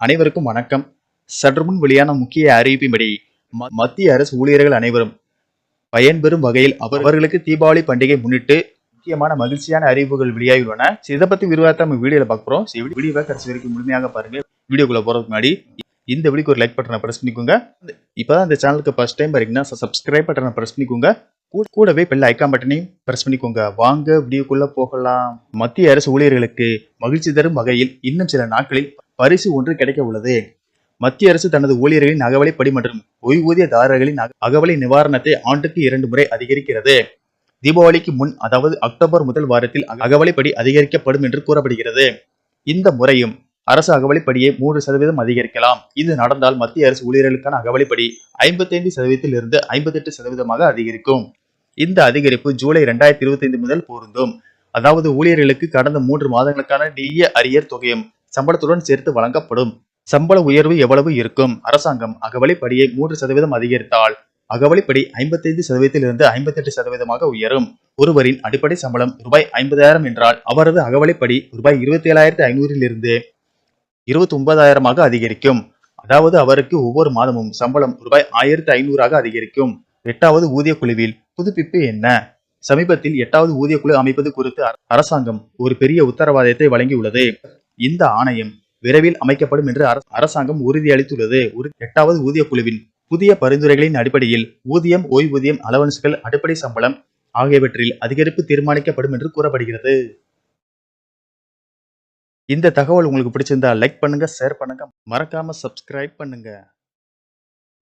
அனைவருக்கும் வணக்கம். சற்று முன் வெளியான முக்கிய அறிவிப்பின்படி ம- மத்திய அரசு ஊழியர்கள் அனைவரும் பயன்பெறும் வகையில் அவர்களுக்கு தீபாவளி பண்டிகை முன்னிட்டு முக்கியமான மகிழ்ச்சியான அறிவிப்புகள் வெளியாகியுள்ளன. இதை பத்தி விரிவாக நம்ம வீடியோல பார்க்குறோம் வீடியோவை கடைசி வரைக்கும் முழுமையாக பாருங்க. வீடியோக்குள்ள போறதுக்கு முன்னாடி இந்த வீடியோக்கு ஒரு லைக் பட்டனை பிரஸ் பண்ணிக்கோங்க. இப்போதான் இந்த சேனலுக்கு ஃபர்ஸ்ட் டைம் பாருங்கன்னா சப்ஸ்கிரைப் பட்டனை பிரஸ் பண்ணிக்கோங்க. கூடவே பெல் ஐக்கான் பட்டனையும் பிரஸ் பண்ணிக்கோங்க. வாங்க வீடியோக்குள்ள போகலாம். மத்திய அரசு ஊழியர்களுக்கு மகிழ்ச்சி தரும் வகையில் இன்னும் சில நாட்களில் பரிசு ஒன்று கிடைக்க உள்ளது. மத்திய அரசு தனது ஊழியர்களின் அகவலைப்படி மற்றும் ஓய்வூதியதாரர்களின் அகவலை நிவாரணத்தை ஆண்டுக்கு இரண்டு முறை அதிகரிக்கிறது. தீபாவளிக்கு முன் அதாவது அக்டோபர் முதல் வாரத்தில் அகவலைப்படி அதிகரிக்கப்படும் என்று கூறப்படுகிறது. இந்த முறையும் அரசு அகவலைப்படியை மூன்று சதவீதம் அதிகரிக்கலாம். இது நடந்தால் மத்திய அரசு ஊழியர்களுக்கான அகவலைப்படி ஐம்பத்தைந்து சதவீதத்தில் இருந்து ஐம்பத்தெட்டு சதவீதமாக அதிகரிக்கும். இந்த அதிகரிப்பு ஜூலை இரண்டாயிரத்தி இருபத்தி ஐந்து முதல் பொருந்தும். அதாவது ஊழியர்களுக்கு கடந்த மூன்று மாதங்களுக்கான டிஏ அரியர் தொகையும் சம்பளத்துடன் சேர்த்து வழங்கப்படும். சம்பள உயர்வு எவ்வளவு இருக்கும்? அரசாங்கம் அகவலைப்படியை மூன்று சதவீதம் அதிகரித்தால் அகவலைப்படி ஐம்பத்தைந்து சதவீதத்திலிருந்து ஐம்பத்தெட்டு சதவீதமாக உயரும். ஒருவரின் அடிப்படை சம்பளம் ரூபாய் ஐம்பதாயிரம் என்றால் அவரது அகவலைப்படி ரூபாய் இருபத்தி ஏழாயிரத்தி ஐநூறிலிருந்து இருபத்தி ஒன்பதாயிரமாக அதிகரிக்கும். அதாவது அவருக்கு ஒவ்வொரு மாதமும் சம்பளம் ரூபாய் ஆயிரத்தி ஐநூறாக அதிகரிக்கும். எட்டாவது ஊதிய குழுவில் புதுப்பிப்பு என்ன? சமீபத்தில் எட்டாவது ஊதிய குழு அமைப்பது குறித்து அரசாங்கம் ஒரு பெரிய உத்தரவாதத்தை வழங்கியுள்ளது. இந்த ஆணையம் விரைவில் அமைக்கப்படும் என்று அரச- அரசாங்கம் உறுதியளித்துள்ளது. ஒரு எட்டாவது ஊதிய குழுவின் புதிய பரிந்துரைகளின் அடிப்படையில் ஊதியம் ஓய்வூதியம் அலவன்ஸ்கள் அடிப்படை சம்பளம் ஆகியவற்றில் அதிகரிப்பு தீர்மானிக்கப்படும் என்று கூறப்படுகிறது. இந்த தகவல் உங்களுக்கு பிடிச்சிருந்தா லைக் பண்ணுங்க ஷேர் பண்ணுங்க. மறக்காம சப்ஸ்கிரைப் பண்ணுங்க.